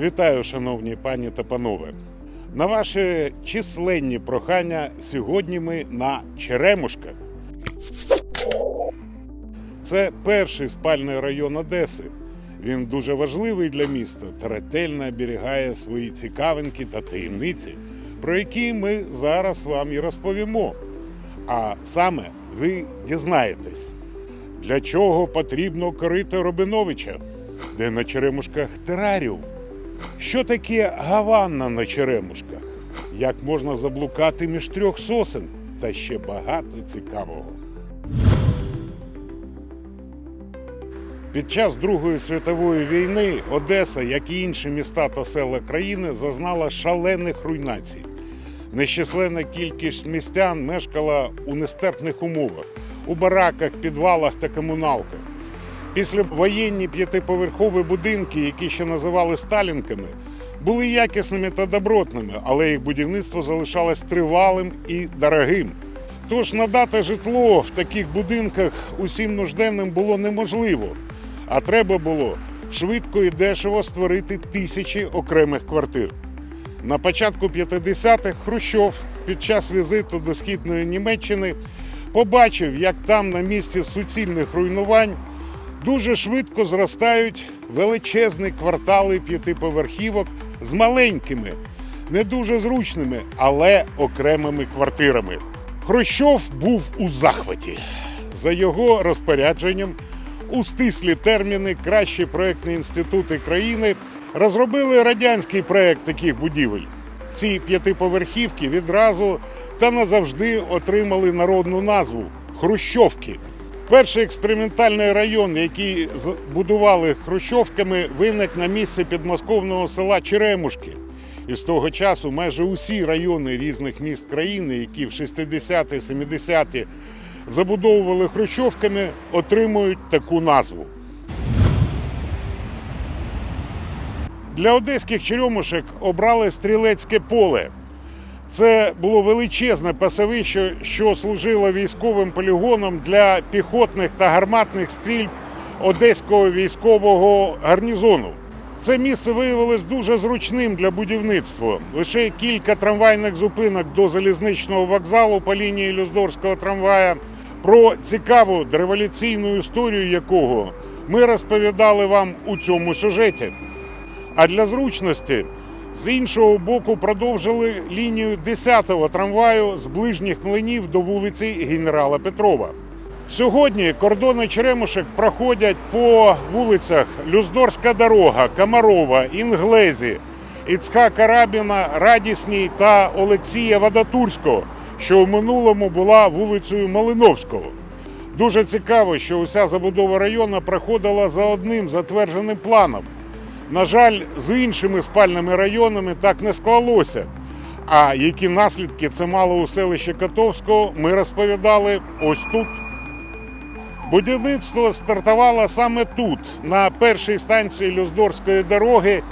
Вітаю, шановні пані та панове. На ваші численні прохання сьогодні ми на Черемушках. Це перший спальний район Одеси. Він дуже важливий для міста та ретельно оберігає свої цікавинки та таємниці, про які ми зараз вам і розповімо. А саме ви дізнаєтесь, для чого потрібно корито Робиновича, де на Черемушках тераріум. Що таке гаванна на Черемушках? Як можна заблукати між трьох сосен? Та ще багато цікавого. Під час Другої світової війни Одеса, як і інші міста та села країни, зазнала шалених руйнацій. Нещасленна кількість містян мешкала у нестерпних умовах у бараках, підвалах та комуналках. Після воєнні п'ятиповерхові будинки, які ще називали сталінками, були якісними та добротними, але їх будівництво залишалось тривалим і дорогим. Тож надати житло в таких будинках усім нужденним було неможливо, а треба було швидко і дешево створити тисячі окремих квартир. На початку 50-х Хрущов під час візиту до східної Німеччини побачив, як там на місці суцільних руйнувань дуже швидко зростають величезні квартали п'ятиповерхівок з маленькими, не дуже зручними, але окремими квартирами. Хрущов був у захваті. За його розпорядженням, у стислі терміни кращі проектні інститути країни розробили радянський проект таких будівель. Ці п'ятиповерхівки відразу та назавжди отримали народну назву Хрущовки. Перший експериментальний район, який будували хрущовками, виник на місці підмосковного села Черемушки. І з того часу майже усі райони різних міст країни, які в 60-ті, 70-ті забудовували хрущовками, отримують таку назву. Для одеських черемушек обрали стрілецьке поле. Це було величезне пасовище, що служило військовим полігоном для піхотних та гарматних стрільб одеського військового гарнізону. Це місце виявилось дуже зручним для будівництва. Лише кілька трамвайних зупинок до залізничного вокзалу по лінії Люздорського трамвая. Про цікаву революційну історію якого ми розповідали вам у цьому сюжеті. А для зручності з іншого боку продовжили лінію 10-го трамваю з ближніх млинів до вулиці Генерала Петрова. Сьогодні кордони Черемушек проходять по вулицях Люздорська дорога, Комарова, Інглезі, Іцхака Рабіна, Радісній та Олексія Вадатурського, що в минулому була вулицею Малиновського. Дуже цікаво, що уся забудова району проходила за одним затвердженим планом. На жаль, з іншими спальними районами так не склалося. А які наслідки це мало у селищі Котовського, ми розповідали ось тут. Будівництво стартувало саме тут, на першій станції Люздорської дороги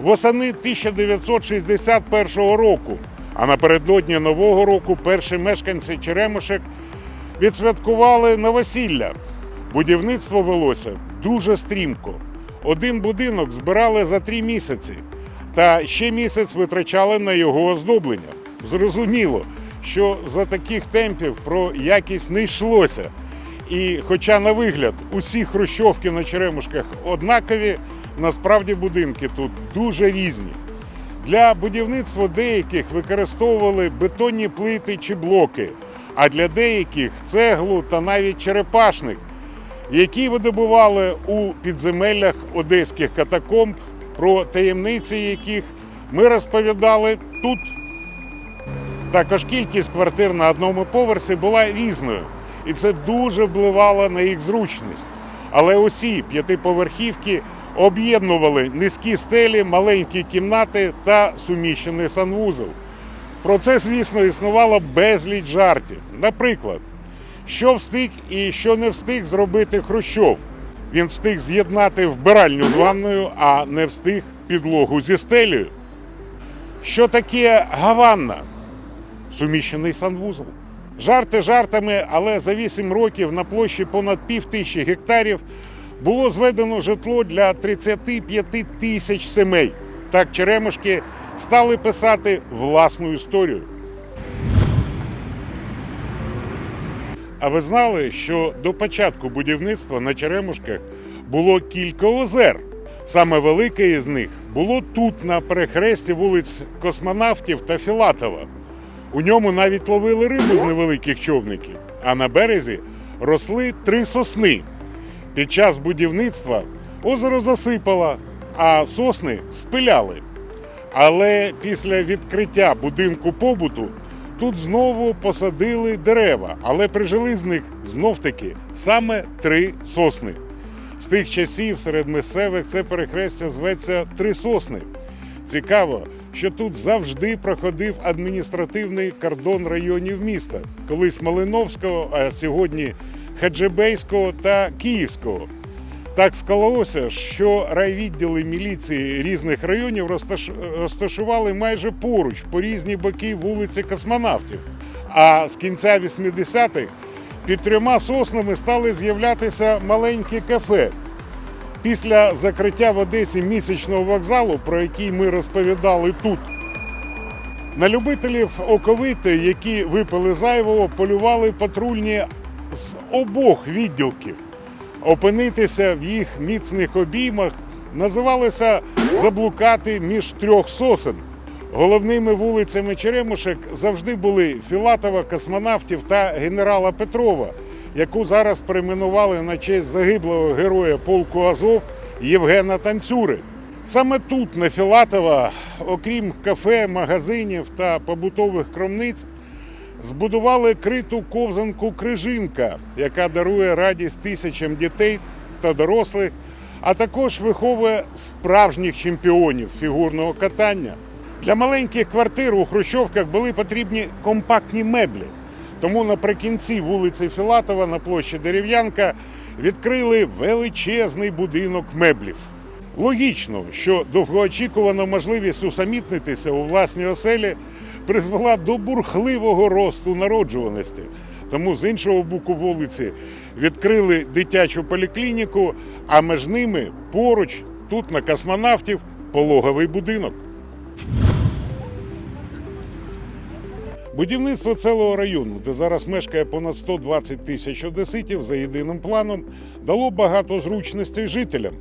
восени 1961 року. А напередодні Нового року перші мешканці Черемушек відсвяткували новосілля. Будівництво велося дуже стрімко. Один будинок збирали за три місяці, та ще місяць витрачали на його оздоблення. Зрозуміло, що за таких темпів про якість не йшлося. І хоча на вигляд усі хрущовки на Черемушках однакові, насправді будинки тут дуже різні. Для будівництва деяких використовували бетонні плити чи блоки, а для деяких цеглу та навіть черепашник, які видобували у підземеллях одеських катакомб, про таємниці яких ми розповідали тут. Також кількість квартир на одному поверсі була різною, і це дуже впливало на їх зручність. Але усі п'ятиповерхівки об'єднували низькі стелі, маленькі кімнати та суміщений санвузол. Про це, звісно, існувало безліч жартів. Наприклад, що встиг і що не встиг зробити Хрущов. Він встиг з'єднати вбиральню з ванною, а не встиг підлогу зі стелею. Що таке гаванна? Суміщений санвузол. Жарти жартами, але за 8 років на площі понад пів тисячі гектарів було зведено житло для 35 тисяч сімей. Так черемушки стали писати власну історію. А ви знали, що до початку будівництва на Черемушках було кілька озер. Саме велике із них було тут, на перехресті вулиць Космонавтів та Філатова. У ньому навіть ловили рибу з невеликих човників, а на березі росли три сосни. Під час будівництва озеро засипало, а сосни спиляли. Але після відкриття будинку побуту тут знову посадили дерева, але прижили з них знов-таки саме три сосни. З тих часів серед місцевих це перехрестя зветься Три Сосни. Цікаво, що тут завжди проходив адміністративний кордон районів міста, колись Малиновського, а сьогодні Хаджибейського та Київського. Так склалося, що райвідділи міліції різних районів розташ- розташували майже поруч по різні боки вулиці Космонавтів. А з кінця 80-х під трьома соснами стали з'являтися маленькі кафе. Після закриття в Одесі місячного вокзалу, про який ми розповідали тут, на любителів оковити, які випили зайвого, полювали патрульні з обох відділків. Опинитися в їх міцних обіймах називалося заблукати між трьох сосен. Головними вулицями Черемушек завжди були Філатова, космонавтів та генерала Петрова, яку зараз перейменували на честь загиблого героя полку Азов Євгена Танцюри. Саме тут, на Філатова, окрім кафе, магазинів та побутових кромниць, збудували криту ковзанку Крижинка, яка дарує радість тисячам дітей та дорослих, а також виховує справжніх чемпіонів фігурного катання. Для маленьких квартир у Хрущовках були потрібні компактні меблі. Тому наприкінці вулиці Філатова на площі Дерев'янка відкрили величезний будинок меблів. Логічно, що довгоочікувана можливість усамітнитися у власній оселі призвела до бурхливого росту народжуваності. Тому з іншого боку вулиці відкрили дитячу поліклініку, а між ними поруч, тут на космонавтів, пологовий будинок. Будівництво цілого району, де зараз мешкає понад 120 тисяч одеситів за єдиним планом, дало багато зручностей жителям.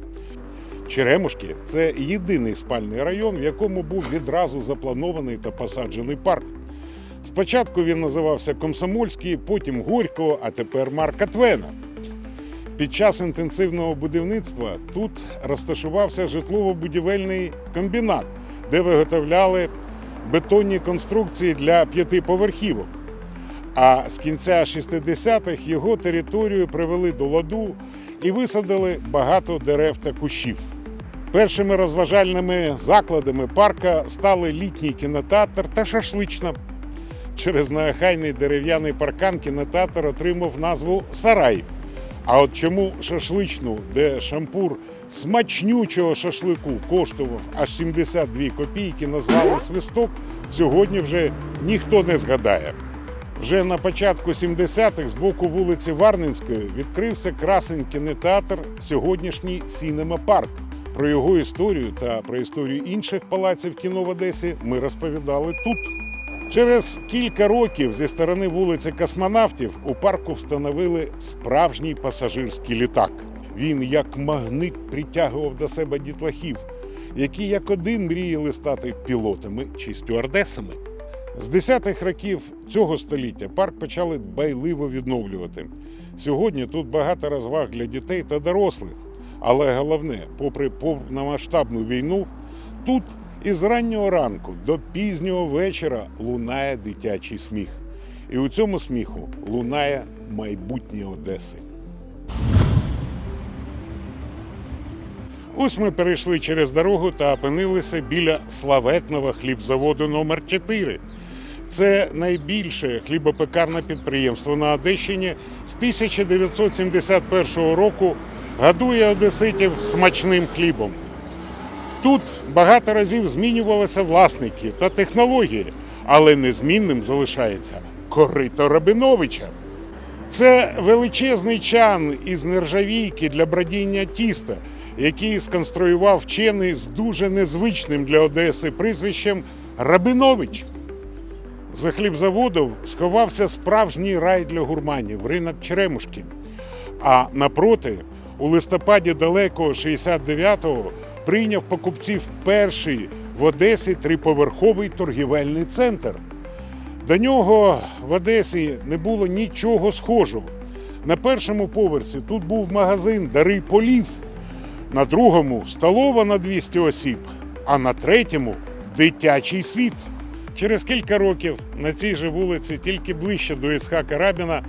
Черемушки це єдиний спальний район, в якому був відразу запланований та посаджений парк. Спочатку він називався Комсомольський, потім Горького, а тепер Марка Твена. Під час інтенсивного будівництва тут розташувався житлово-будівельний комбінат, де виготовляли бетонні конструкції для п'ятиповерхівок. А з кінця 60-х його територію привели до ладу і висадили багато дерев та кущів. Першими розважальними закладами парка стали літній кінотеатр та шашлична. Через неохайний дерев'яний паркан кінотеатр отримав назву Сарай. А от чому шашличну, де шампур смачнючого шашлику коштував аж 72 копійки, назвали свисток, сьогодні вже ніхто не згадає. Вже на початку 70-х з боку вулиці Варненської відкрився красень кінотеатр, сьогоднішній Сінема Парк. Про його історію та про історію інших палаців кіно в Одесі ми розповідали тут. Через кілька років зі сторони вулиці Космонавтів у парку встановили справжній пасажирський літак. Він як магнит притягував до себе дітлахів, які як один мріяли стати пілотами чи стюардесами. З 10-х років цього століття парк почали дбайливо відновлювати. Сьогодні тут багато розваг для дітей та дорослих. Але головне, попри повномасштабну війну, тут із раннього ранку до пізнього вечора лунає дитячий сміх. І у цьому сміху лунає майбутнє Одеси. Ось ми перейшли через дорогу та опинилися біля славетного хлібзаводу номер 4 Це найбільше хлібопекарне підприємство на Одещині з 1971 року годує одеситів смачним хлібом. Тут багато разів змінювалися власники та технології, але незмінним залишається корито Рабиновича. Це величезний чан із нержавійки для бродіння тіста, який сконструював вчений з дуже незвичним для Одеси прізвищем Рабинович. За хлібзаводом сховався справжній рай для гурманів ринок Черемушки. А напроти, у листопаді далекого 69-го прийняв покупців перший в Одесі триповерховий торгівельний центр. До нього в Одесі не було нічого схожого. На першому поверсі тут був магазин Дари полів, на другому столова на 200 осіб, а на третьому дитячий світ. Через кілька років на цій же вулиці, тільки ближче до Іцхака Рабіна,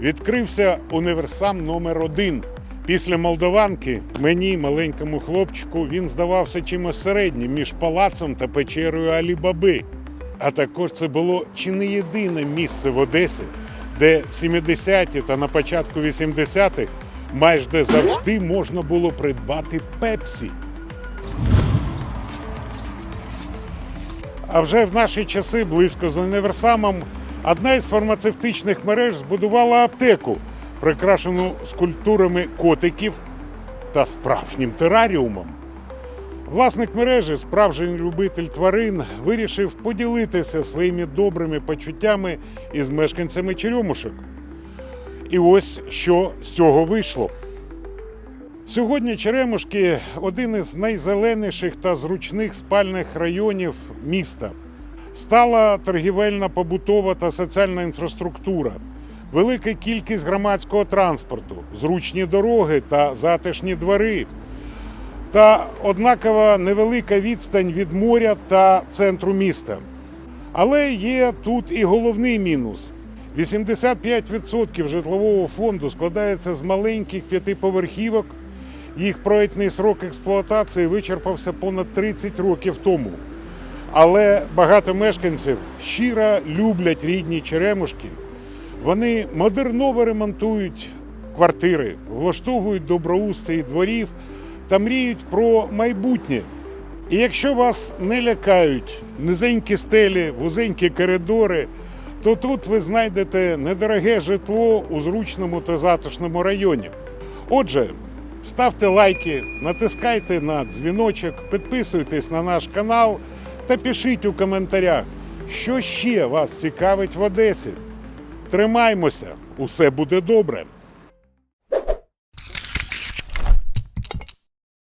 відкрився універсам номер 1 Після Молдаванки мені, маленькому хлопчику, він здавався чимось середнім між палацом та печерою Алі-Баби. А також це було чи не єдине місце в Одесі, де в 70-ті та на початку 80-х майже завжди можна було придбати пепсі. А вже в наші часи, близько з універсамом, одна із фармацевтичних мереж збудувала аптеку, прикрашену скульптурами котиків та справжнім тераріумом. Власник мережі, справжній любитель тварин, вирішив поділитися своїми добрими почуттями із мешканцями Черемушок. І ось що з цього вийшло. Сьогодні Черемушки один із найзеленіших та зручних спальних районів міста. Стала торгівельна, побутова та соціальна інфраструктура, велика кількість громадського транспорту, зручні дороги та затишні двори, та однакова невелика відстань від моря та центру міста. Але є тут і головний мінус. 85% житлового фонду складається з маленьких п'ятиповерхівок. Їх проектний срок експлуатації вичерпався понад 30 років тому. Але багато мешканців щиро люблять рідні черемушки. Вони модерново ремонтують квартири, влаштовують доброустрій дворів та мріють про майбутнє. І якщо вас не лякають низенькі стелі, вузенькі коридори, то тут ви знайдете недороге житло у зручному та затишному районі. Отже, ставте лайки, натискайте на дзвіночок, підписуйтесь на наш канал та пишіть у коментарях, що ще вас цікавить в Одесі. Тримаймося, усе буде добре.